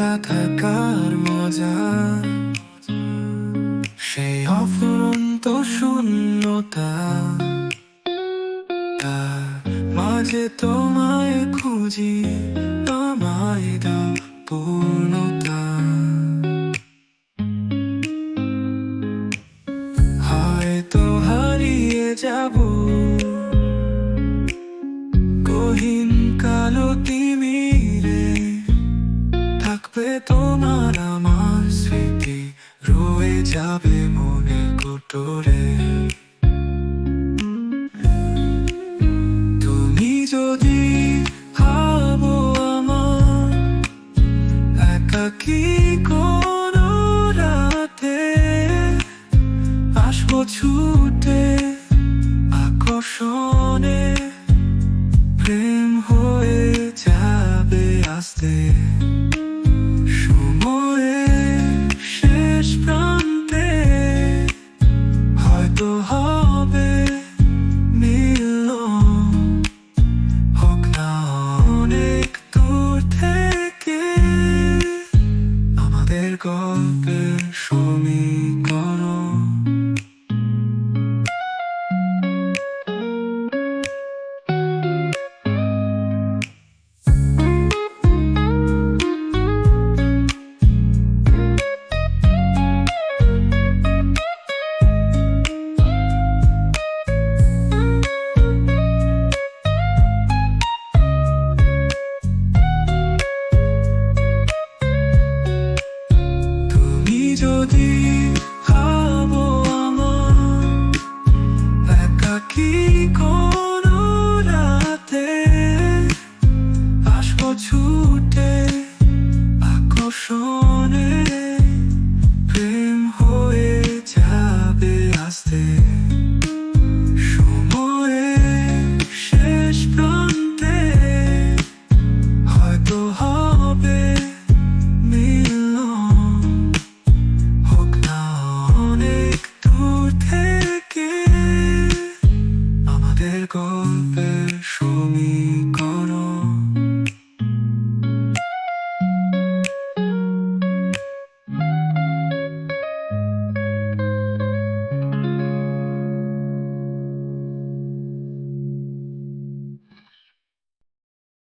থাকার মজা। সেই অফুরন্ত শূন্যতা। মাঝে তোমায় খুঁজি, আমায় দাও হারিয়ে যাব। গহীন কালো থাকবে তোমার আমার স্মৃতি রয়ে যাবে মনে কোটরে। তুমি যদি ভাবো আমার একাকি কোন রাতে আসব ছুটে আকর্ষণে, প্রেম হয়ে যাবে আস্তে। যদি খাব আমার একা একাকি কোন রাতে আসব ছুটে আকর্ষণ